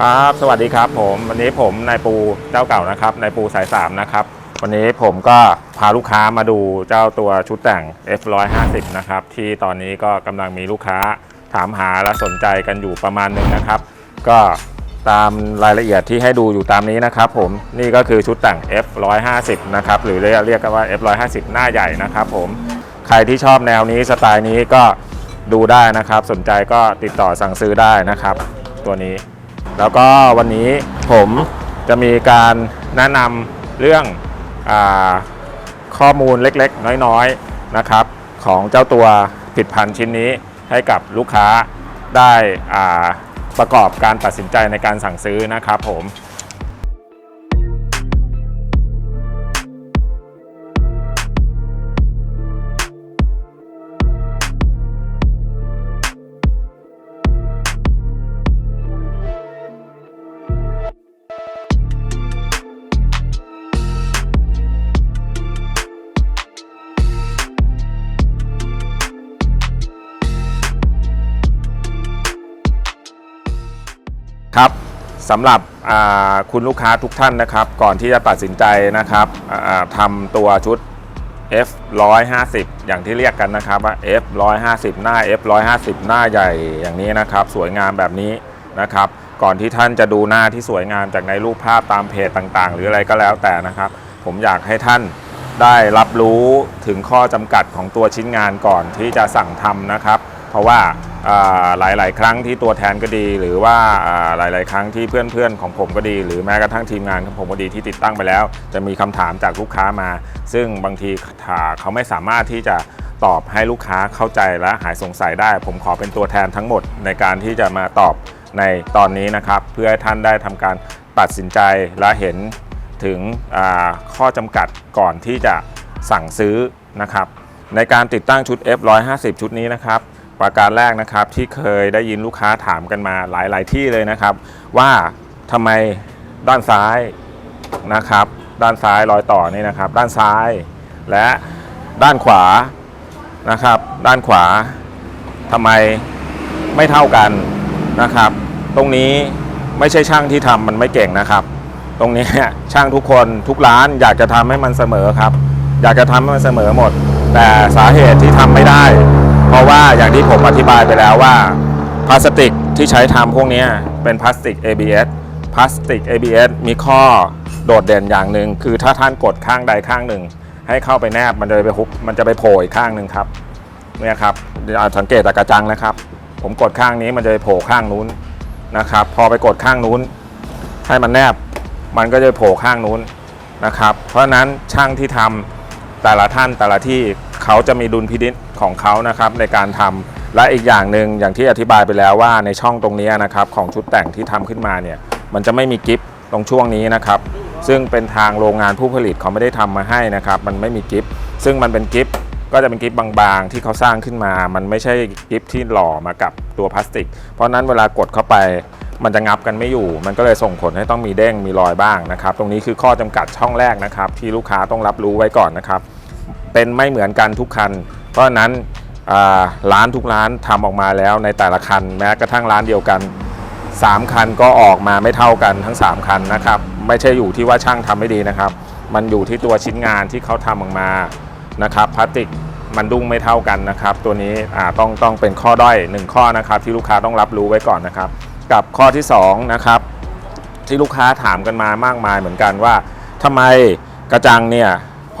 ครับ สวัสดีครับผม วันนี้ผมนายปูเจ้าเก่านะครับ นายปูสายสามนะครับ วันนี้ผมก็พาลูกค้ามาดูเจ้าตัวชุดแต่ง F150 นะครับ ที่ตอนนี้ก็กำลังมีลูกค้าถามหาและสนใจกันอยู่ประมาณหนึ่งนะครับ ก็ตามรายละเอียดที่ให้ดูอยู่ตามนี้นะครับผมนี่ก็คือชุดแต่ง F150 นะครับ หรือเรียกเรียกกันว่า F150 หน้าใหญ่นะครับผม ใครที่ชอบแนวนี้สไตล์นี้ก็ดูได้นะครับ สนใจก็ติดต่อสั่งซื้อได้นะครับ ตัวนี้ แล้วก็วันนี้ผมจะมีการแนะนำเรื่องอข้อมูลเล็กๆ น้อยๆนะครับ ของเจ้าตัวผลิดพันธ์ชิ้นนี้ให้กับลูกค้าได้ประกอบการตัดสินใจในการสั่งซื้อนะครับผม ครับสำหรับคุณลูกค้าทุกท่านนะครับ ก่อนที่จะตัดสินใจนะครับทำตัวชุด F 150อย่างที่เรียกกันนะครับว่า F 150หน้า F 150หน้าใหญ่อย่างนี้นะครับ สวยงามแบบนี้นะครับ ก่อนที่ท่านจะดูหน้าที่สวยงามจากในรูปภาพตามเพจต่างๆ หรืออะไรก็แล้วแต่นะครับ ผมอยากให้ท่านได้รับรู้ถึงข้อจำกัดของตัวชิ้นงานก่อนที่จะสั่งทำนะครับ เพราะว่า หลาย ๆ ครั้งที่ตัวแทนก็ดี หรือว่าอ่าหลาย ๆ ครั้งที่เพื่อนๆ ของผมก็ดี หรือแม้กระทั่งทีมงานของผมก็ดีที่ติดตั้งไปแล้ว จะมีคำถามจากลูกค้ามา ซึ่งบางทีาเขาไม่สามารถที่จะตอบให้ลูกค้าเข้าใจและหายสงสัยได้ ผมขอเป็นตัวแทนทั้งหมดในการที่จะมาตอบในตอนนี้นะครับ เพื่อให้ท่านได้ทำการตัดสินใจและเห็นถึงข้อจำกัดก่อนที่จะสั่งซื้อนะครับ ในการติดตั้งชุด F150 ชุดนี้นะครับ ประการแรกนะครับที่เคยได้ยินลูกค้าถามกันมาหลาย ๆ ที่เลยนะครับ ว่าทำไมด้านซ้ายนะครับ ด้านซ้ายรอยต่อนี่นะครับ ด้านซ้ายและด้านขวานะครับ ด้านขวาทำไมไม่เท่ากันนะครับ ตรงนี้ไม่ใช่ช่างที่ทำมันไม่เก่งนะครับ ตรงนี้ช่างทุกคนทุกร้านอยากจะทำให้มันเสมอครับ อยากจะทำให้มันเสมอหมด แต่สาเหตุที่ทำไม่ได้ เพราะว่าอย่างที่ผมอธิบายไปแล้วว่าพลาสติกที่ใช้ทำพวกนี้เป็นพลาสติก ABS พลาสติก ABS มีข้อโดดเด่นอย่างหนึ่งคือถ้าท่านกดข้างใดข้างหนึ่ง ให้เข้าไปแนบมันจะไปฮุบมันจะไปโผล่อีกข้างหนึ่งครับเนี่ยครับสังเกตจากกระจังนะครับ ผมกดข้างนี้มันจะไปโผล่ข้างนู้นนะครับ พอไปกดข้างนู้น ให้มันแนบมันก็จะโผล่ข้างนู้นนะครับ เพราะฉะนั้นช่างที่ทำแต่ละท่านแต่ละที่เขาจะมีดุลพินิจ ของเขานะครับในการทำและอีกอย่างหนึ่งอย่างที่อธิบายไปแล้วว่าในช่องตรงนี้นะครับของชุดแต่งที่ทำขึ้นมาเนี่ยมันจะไม่มีกิฟตรงช่วงนี้นะครับซึ่งเป็นทางโรงงานผู้ผลิตเขาไม่ได้ทำมาให้นะครับมันไม่มีกิฟซึ่งมันเป็นกิฟก็จะเป็นกิฟบางๆ ที่เขาสร้างขึ้นมา มันไม่ใช่กิฟที่หล่อมากับตัวพลาสติก เพราะนั้นเวลากดเข้าไปมันจะงับกันไม่อยู่ มันก็เลยส่งผลให้ต้องมีเด้งมีรอยบ้างนะครับ ตรงนี้คือข้อจำกัดช่องแรกนะครับ ที่ลูกค้าต้องรับรู้ไว้ก่อนนะครับ เป็นไม่เหมือนกันทุกคัน เพราะฉะนั้นร้านทุกร้านทำออกมาแล้วในแต่ละคันแม้กระทั่งร้านเดียวกัน 3 คันก็ออกมาไม่เท่ากันทั้ง 3 คันนะครับ ไม่ใช่อยู่ที่ว่าช่างทำไม่ดีนะครับ มันอยู่ที่ตัวชิ้นงานที่เขาทำออกมานะครับพลาสติกมันดุ้งไม่เท่ากันนะครับ ตัวนี้ต้องต้องเป็นข้อด้อยหนึ่งข้อนะครับ ที่ลูกค้าต้องรับรู้ไว้ก่อนนะครับ กับข้อที่สองนะครับที่ลูกค้าถามกันมามากมายเหมือนกันว่าทำไมกระจังเนี่ย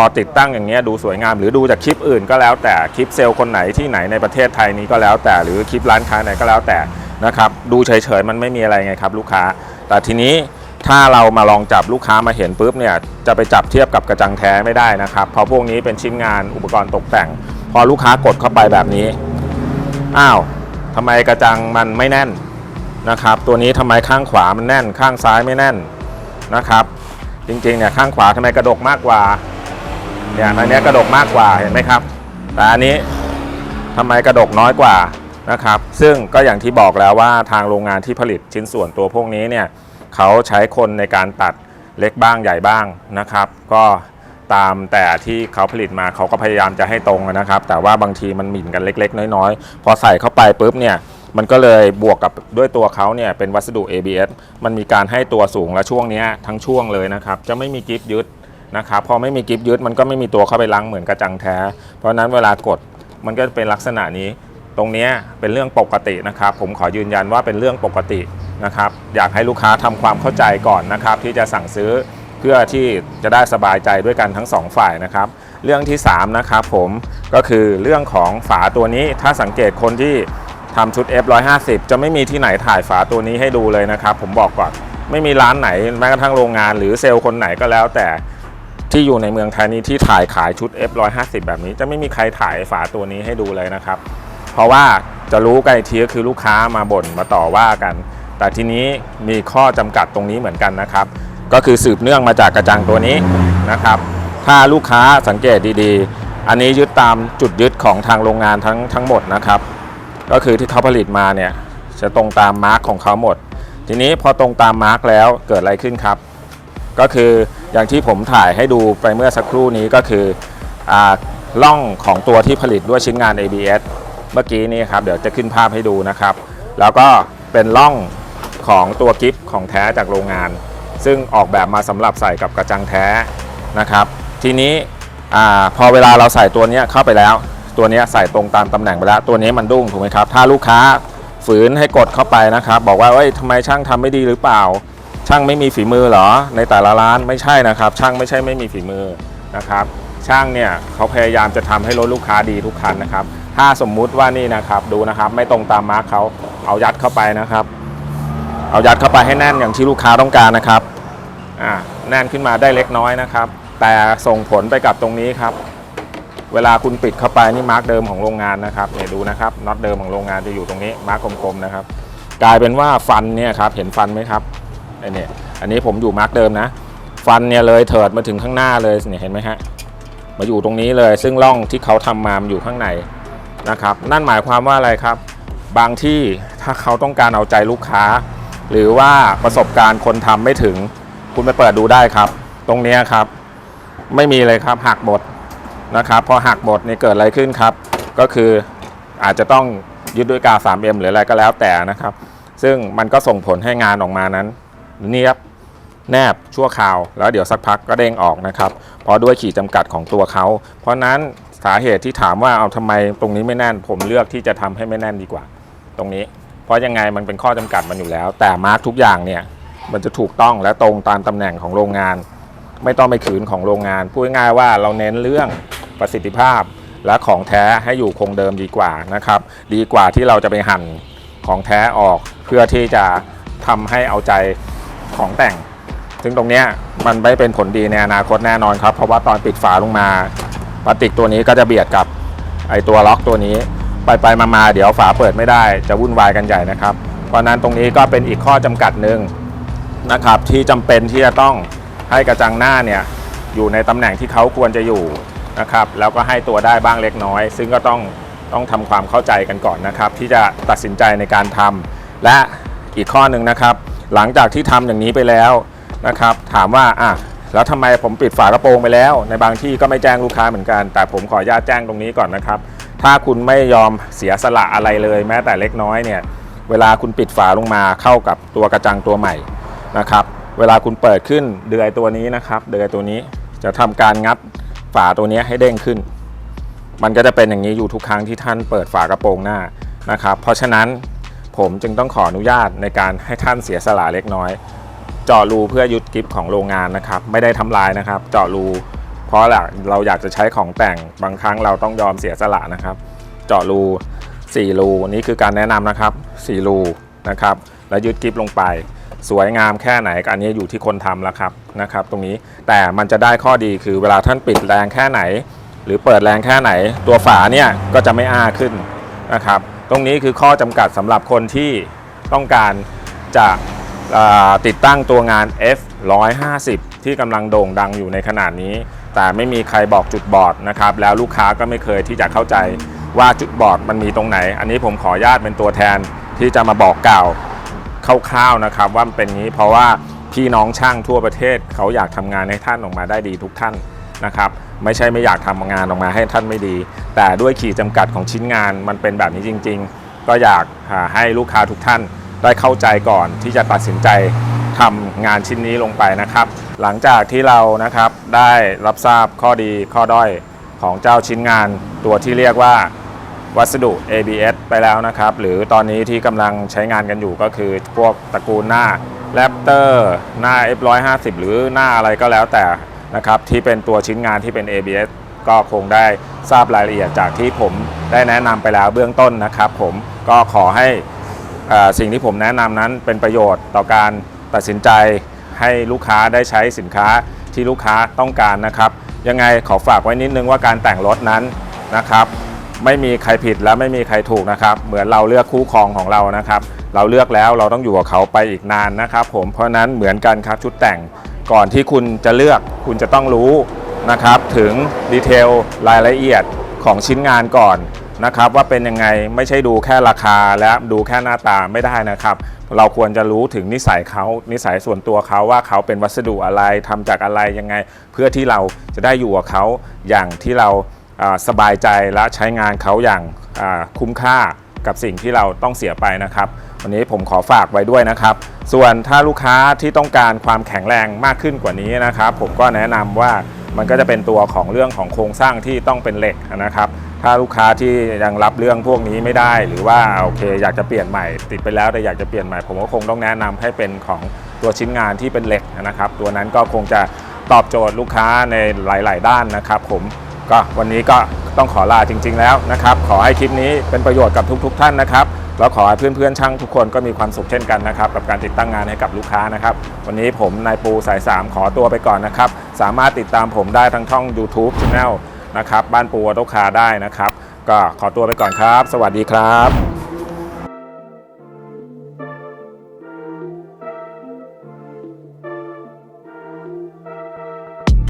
อติดตั้งอย่างเงี้ยดูสวยงาม หรือดูจากคลิปอื่นก็แล้วแต่คลิปเซลล์คนไหนที่ไหนในประเทศไทยนี้ก็แล้วแต่หรือคลิปร้านค้าไหนก็แล้วแต่นะครับดูเฉยๆมันไม่มีอะไรไงครับลูกค้า แต่ทีนี้ถ้าเรามาลองจับลูกค้ามาเห็นปุ๊บเนี่ยจะไปจับเทียบกับกระจังแท้ไม่ได้นะครับเพราะพวกนี้เป็นชิ้นงานอุปกรณ์ตกแต่ง พอลูกค้ากดเข้าไปแบบนี้อ้าวทำไมกระจังมันไม่แน่นนะครับตัวนี้ทำไมข้างขวามันแน่น ข้างซ้ายไม่แน่นนะครับ จริงๆเนี่ยข้างขวาทำไมกระดกมากกว่า เนี่ยอันนี้กระดกมากกว่าเห็นไหมครับ แต่อันนี้ทำไมกระดกน้อยกว่านะครับ ซึ่งก็อย่างที่บอกแล้วว่าทางโรงงานที่ผลิตชิ้นส่วนตัวพวกนี้เนี่ยเขาใช้คนในการตัดเล็กบ้างใหญ่บ้างนะครับ ก็ตามแต่ที่เขาผลิตมาเขาก็พยายามจะให้ตรงนะครับ แต่ว่าบางทีมันหมิ่นกันเล็ก ๆ น้อยๆ พอใส่เข้าไปปุ๊บเนี่ยมันก็เลยบวกกับด้วยตัวเขาเนี่ยเป็นวัสดุ ABS มันมีการให้ตัวสูงและช่วงนี้ทั้งช่วงเลยนะครับ จะไม่มีกิฟยึด นะครับพอไม่มีกิฟยึดมันก็ไม่มีตัวเข้าไปลังเหมือนกระจังแท้ เพราะนั้นเวลากดมันก็เป็นลักษณะนี้ ตรงนี้เป็นเรื่องปกตินะครับ ผมขอยืนยันว่าเป็นเรื่องปกตินะครับ อยากให้ลูกค้าทำความเข้าใจก่อนนะครับ ที่จะสั่งซื้อเพื่อที่จะได้สบายใจด้วยกันทั้งสองฝ่ายนะครับ เรื่องที่3นะครับผมก็คือเรื่องของฝาตัวนี้ถ้าสังเกตคนที่ทำชุด F150 จะไม่มีที่ไหนถ่ายฝาตัวนี้ให้ดูเลยนะครับ ผมบอกก่อนไม่มีร้านไหนแม้กระทั่งโรงงาน หรือเซลล์คนไหนก็แล้วแต่ ที่อยู่ในเมืองไทยนี้ที่ถ่ายขายชุด F150 แบบนี้ จะไม่มีใครถ่ายฝาตัวนี้ให้ดูเลยนะครับ เพราะว่าจะรู้กันอีกทีก็คือลูกค้ามาบ่นมาต่อว่ากัน แต่ทีนี้มีข้อจำกัดตรงนี้เหมือนกันนะครับ ก็คือสืบเนื่องมาจากกระจังตัวนี้นะครับ ถ้าลูกค้าสังเกตดีๆ อันนี้ยึดตามจุดยึดของทางโรงงานทั้งทั้งหมดนะครับ ก็คือที่เขาผลิตมาเนี่ยจะตรงตามมาร์กของเขาหมด ทีนี้พอตรงตามมาร์กแล้วเกิดอะไรขึ้นครับ ก็คืออย่างที่ผมถ่ายให้ดูไปเมื่อสักครู่นี้ก็คืออล่องของตัวที่ผลิตด้วยชิ้นงาน ABS เมื่อกี้นี้ครับเดี๋ยวจะขึ้นภาพให้ดูนะครับ แล้วก็เป็นล่องของตัวกิฟของแท้จากโรงงาน ซึ่งออกแบบมาสำหรับใส่กับกระจังแท้นะครับ ทีนี้อพอเวลาเราใส่ตัวนี้เข้าไปแล้ว ตัวนี้ใส่ตรงตามตำแหน่งไปแล้ว ตัวนี้มันดุ้งถูกไหมครับ ถ้าลูกค้าฝืนให้กดเข้าไปนะครับ บอกว่าเอ้ยทำไมช่างทำไม่ดีหรือเปล่า ช่างไม่มีฝีมือเหรอในแต่ละร้านไม่ใช่นะครับ ช่างไม่ใช่ไม่มีฝีมือนะครับ ช่างเนี่ยเขาพยายามจะทำให้รถลูกค้าดีทุกคันนะครับ ถ้าสมมุติว่านี่นะครับดูนะครับ ไม่ตรงตามมาร์คเขาเอายัดเข้าไปนะครับ เอายัดเข้าไปให้แน่นอย่างที่ลูกค้าต้องการนะครับอ่าแน่นขึ้นมาได้เล็กน้อยนะครับ แต่ส่งผลไปกับตรงนี้ครับ เวลาคุณปิดเข้าไปนี่มาร์กเดิมของโรงงานนะครับเนี่ยดูนะครับน็อตเดิมของโรงงานจะอยู่ตรงนี้มาร์กกลมๆนะครับ กลายเป็นว่าฟันเนี่ยครับเห็นฟันไหมครับ อเนี่ยอันนี้ผมอยู่มาร์กเดิมนะ ฟันเนี่ยเลยเถิดมาถึงข้างหน้าเลยเนี่ยเห็นไหมฮะมาอยู่ตรงนี้เลยซึ่งร่องที่เขาทำมามันอยู่ข้างในนะครับ นั่นหมายความว่าอะไรครับ บางที่ถ้าเขาต้องการเอาใจลูกค้า หรือว่าประสบการณ์คนทำไม่ถึง คุณไปเปิดดูได้ครับ ตรงนี้ครับ ไม่มีเลยครับหักหมดนะครับพอหักหมดนี่เกิดอะไรขึ้นครับ ก็คืออาจจะต้องยึดด้วยกาว 3M หรืออะไรก็แล้วแต่นะครับ ซึ่งมันก็ส่งผลให้งานออกมานั้น เนียบแนบชั่วคราว แล้วเดี๋ยวสักพักก็เด้งออกนะครับ เพราะด้วยขีดจำกัดของตัวเขา เพราะนั้นสาเหตุที่ถามว่าเอาทำไมตรงนี้ไม่แน่น ผมเลือกที่จะทำให้ไม่แน่นดีกว่า ตรงนี้ เพราะยังไงมันเป็นข้อจำกัดมันอยู่แล้ว แต่มาร์กทุกอย่างเนี่ยมันจะถูกต้องและตรงตามตำแหน่งของโรงงาน ไม่ต้องไปขืนของโรงงานพูดง่ายว่าเราเน้นเรื่องประสิทธิภาพ และของแท้ให้อยู่คงเดิมดีกว่านะครับ ดีกว่าที่เราจะไปหั่นของแท้ออกเพื่อที่จะทำให้เอาใจ ของแต่ง ซึ่งตรงเนี้ยมันไม่เป็นผลดีในอนาคตแน่นอนครับ เพราะว่าตอนปิดฝาลงมาพลาสติกตัวนี้ก็จะเบียดกับไอตัวล็อกตัวนี้ ไปไปๆมาเดี๋ยวฝาเปิดไม่ได้จะวุ่นวายกันใหญ่นะครับ เพราะนั้นตรงนี้ก็เป็นอีกข้อจำกัดหนึ่งนะครับที่จำเป็นที่จะต้องให้กระจังหน้าเนี่ยอยู่ในตำแหน่งที่เขาควรจะอยู่นะครับแล้วก็ให้ตัวได้บ้างเล็กน้อย ซึ่งก็ต้องต้องทำความเข้าใจกันก่อนนะครับ ที่จะตัดสินใจในการทำและอีกข้อหนึ่งนะครับ หลังจากที่ทำอย่างนี้ไปแล้วนะครับ ถามว่าอะแล้วทำไมผมปิดฝากระโปรงไปแล้ว ในบางที่ก็ไม่แจ้งลูกค้าเหมือนกัน แต่ผมขออนุญาตแจ้งตรงนี้ก่อนนะครับ ถ้าคุณไม่ยอมเสียสละอะไรเลย แม้แต่เล็กน้อยเนี่ย เวลาคุณปิดฝาลงมาเข้ากับตัวกระจังตัวใหม่นะครับ เวลาคุณเปิดขึ้นเดือยตัวนี้นะครับ เดือยตัวนี้จะทำการงัดฝาตัวนี้ให้เด้งขึ้น มันก็จะเป็นอย่างนี้อยู่ทุกครั้งที่ท่านเปิดฝากระโปรงหน้านะครับ เพราะฉะนั้น ผมจึงต้องขออนุญาตในการให้ท่านเสียสละเล็กน้อย เจาะรูเพื่อยึดกริฟของโรงงานนะครับ ไม่ได้ทำลายนะครับ เจาะรู เพราะเราอยากจะใช้ของแต่งบางครั้งเราต้องยอมเสียสละนะครับ เจาะรู4รูนี่คือการแนะนำนะครับ4รูนะครับ แล้วยึดกริฟลงไป สวยงามแค่ไหนก็อันนี้อยู่ที่คนทำแล้วครับนะครับ ตรงนี้แต่มันจะได้ข้อดีคือเวลาท่านปิดแรงแค่ไหน หรือเปิดแรงแค่ไหน ตัวฝาเนี่ยก็จะไม่อ้าขึ้นนะครับ ตรงนี้คือข้อจำกัดสำหรับคนที่ต้องการจะติดตั้งตัวงาน F 150 ที่กำลังโด่งดังอยู่ในขนาดนี้ แต่ไม่มีใครบอกจุดบอดนะครับ แล้วลูกค้าก็ไม่เคยที่จะเข้าใจว่าจุดบอดมันมีตรงไหน อันนี้ผมขออนุญาตเป็นตัวแทนที่จะมาบอกกล่าวคร่าวๆนะครับ ว่ามันเป็นงี้เพราะว่าพี่น้องช่างทั่วประเทศเขาอยากทำงานให้ท่านออกมาได้ดีทุกท่าน นะครับไม่ใช่ไม่อยากทำงานออกมาให้ท่านไม่ดี แต่ด้วยขีดจำกัดของชิ้นงานมันเป็นแบบนี้จริง ๆ ก็อยากให้ลูกค้าทุกท่านได้เข้าใจก่อนที่จะตัดสินใจทำงานชิ้นนี้ลงไปนะครับ หลังจากที่เรานะครับได้รับทราบข้อดีข้อด้อยของเจ้าชิ้นงานตัวที่เรียกว่าวัสดุ ABS ไปแล้วนะครับ หรือตอนนี้ที่กำลังใช้งานกันอยู่ก็คือพวกตระกูลหน้า Raptor หน้า F150 หรือหน้าอะไรก็แล้วแต่ นะครับที่เป็นตัวชิ้นงานที่เป็น ABS ก็คงได้ทราบรายละเอียดจากที่ผมได้แนะนำไปแล้วเบื้องต้นนะครับ ผมก็ขอให้สิ่งที่ผมแนะนำนั้นเป็นประโยชน์ต่อการตัดสินใจให้ลูกค้าได้ใช้สินค้าที่ลูกค้าต้องการนะครับ ยังไงขอฝากไว้นิดนึงว่าการแต่งรถนั้นนะครับไม่มีใครผิดและไม่มีใครถูกนะครับ เหมือนเราเลือกคู่ครองของเรานะครับ เราเลือกแล้วเราต้องอยู่กับเขาไปอีกนานนะครับ ผมเพราะนั้นเหมือนกันครับชุดแต่ง ก่อนที่คุณจะเลือกคุณจะต้องรู้นะครับถึงดีเทลรายละเอียดของชิ้นงานก่อนนะครับว่าเป็นยังไงไม่ใช่ดูแค่ราคาและดูแค่หน้าตาไม่ได้นะครับ เราควรจะรู้ถึงนิสัยเขานิสัยส่วนตัวเขาว่าเขาเป็นวัสดุอะไรทำจากอะไรยังไง เพื่อที่เราจะได้อยู่กับเขาอย่างที่เราสบายใจและใช้งานเขาอย่างคุ้มค่า กับสิ่งที่เราต้องเสียไปนะครับ วันนี้ผมขอฝากไว้ด้วยนะครับ ส่วนถ้าลูกค้าที่ต้องการความแข็งแรงมากขึ้นกว่านี้นะครับ ผมก็แนะนำว่ามันก็จะเป็นตัวของเรื่องของโครงสร้างที่ต้องเป็นเหล็กนะครับถ้าลูกค้าที่ยังรับเรื่องพวกนี้ไม่ได้ หรือว่าโอเค อยากจะเปลี่ยนใหม่ ติดไปแล้วแต่อยากจะเปลี่ยนใหม่ ผมก็คงต้องแนะนำให้เป็นของตัวชิ้นงานที่เป็นเหล็กนะครับ ตัวนั้นก็คงจะตอบโจทย์ลูกค้าในหลาย ๆ ด้านนะครับผม ก็วันนี้ก็ต้องขอลาจริง ๆ แล้วนะครับ ขอให้คลิปนี้เป็นประโยชน์กับทุกๆท่านนะครับแล้วขอให้เพื่อนๆช่างทุกคนก็มีความสุขเช่นกันนะครับ กับการติดตั้งงานให้กับลูกค้านะครับ วันนี้ผมนายปูสาย 3 ขอตัวไปก่อนนะครับ สามารถติดตามผมได้ทั้งช่อง YouTube Channel นะครับ บ้านปูออโตคาได้นะครับ ก็ขอตัวไปก่อนครับ สวัสดีครับ